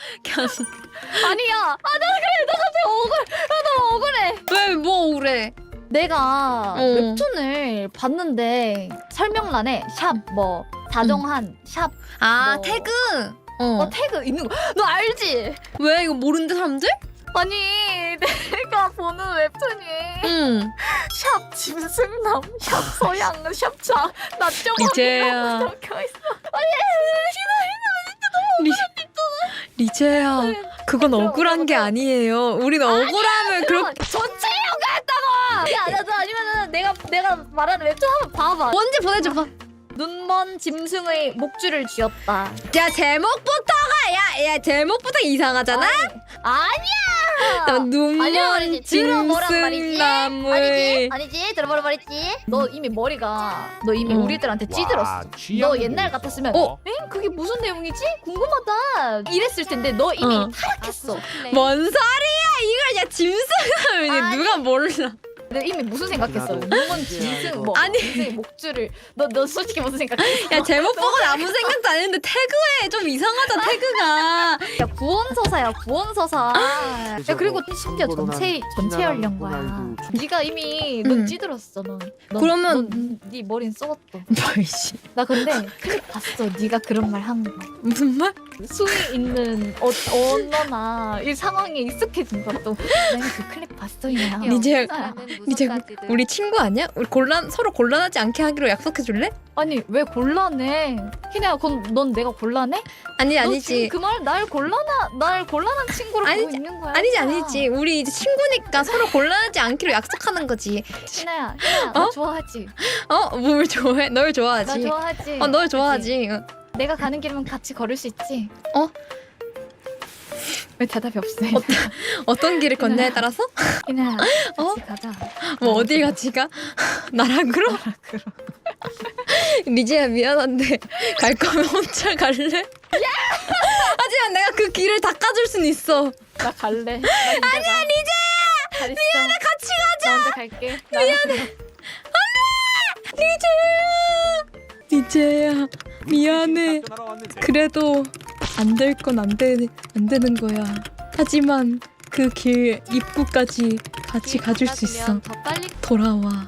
그냥 아니야. 아, 나 그래. 나 갑자기 억울. 아, 나 억울해. 왜뭐 그래? 내가 어. 웹툰을 봤는데 설명란에 샵 뭐 다정한 샵 아 뭐. 태그. 어, 어. 태그 있는 거. 너 알지? 왜 이거 모르는데 사람들? 아니 내가 보는 웹툰이 응. 샵 짐승남, 샵 서양, 샵차 나좀 리제야. 적혀 있어. 리제야. 그건 그럼, 억울한 게. 아니에요. 우리는 억울하면 그렇게 전체 연구했다고. 야, 나, 나 아니면은 내가 내가 말하는 웹툰 한번 봐봐. 언제 보내줘봐. 눈먼 짐승의 목줄을 쥐었다. 야 제목부터가 야, 야 제목부터 이상하잖아. 아니야. 나 아니야 눈먼. 들어보란 말이지. 아니지? 짐승남을. 아니지? 들어보란 말이지. 너 이미 머리가 너 이미 응. 우리들한테 찌들었어. 너 옛날 같았으면 어? 엥? 그게 무슨 내용이지? 궁금하다. 이랬을 텐데 너 이미 어. 타락했어. 뭔 소리야 이걸 야 짐승남을 아니. 누가 몰라? 너 이미 무슨 생각했어? 눈먼 짐승 뭐 아니. 목줄을 너 너 솔직히 무슨 생각했어? 야 제목 보고 아무 생각도 안 했는데 태그에 좀 이상하다 태그가. 야 구원서사야 구원서사. 야 그리고 심지어 전체 전체 연령과야. 네가 이미 넌 응. 찌들었어 넌. 넌- 그러면- 넌, 네 머리는 썩었어. 뭘씨 나 근데 클립 봤어. 네가 그런 말 한 거. 무슨 말? 수위 있는 어, 언어나 이 상황에 익숙해진 것도 내가 그 클립 봤어 이냐. 이제- 야, 이제 우리 친구 아니야? 우리 곤란 서로 곤란하지 않게 하기로 약속해 줄래? 아니 왜 곤란해? 희나야, 그건 넌 내가 곤란해? 아니 너 아니지. 지금 그말 날 곤란하 날 곤란한 친구로 보고 아니지, 있는 거야. 아니지 희나야. 아니지. 우리 이제 친구니까 서로 곤란하지 않기로 약속하는 거지. 희나야, 희나야, 나 어? 좋아하지. 어? 뭘 좋아해? 널나 좋아하지. 좋아하지. 어, 널 그치? 좋아하지. 어. 내가 가는 길은 같이 걸을 수 있지. 어? 왜 대답이 없어? 어떤 길을 걷냐에 따라서 같이 어? 가자. 뭐 어딜 같이 가? 나랑 그럼? 리제야 미안한데 갈 거면 혼자 갈래? 하지만 내가 그 길을 닦아줄 순 있어. 나 갈래. 아니야, 리제야. 잘 있어. 미안해, 같이 나 혼자 갈게. 미안해. 리제야 미안해. 그래도 안 될 건 안 되는 거야. 하지만 그 길 입구까지 같이 가줄 수 있어. 더 빨리 돌아와.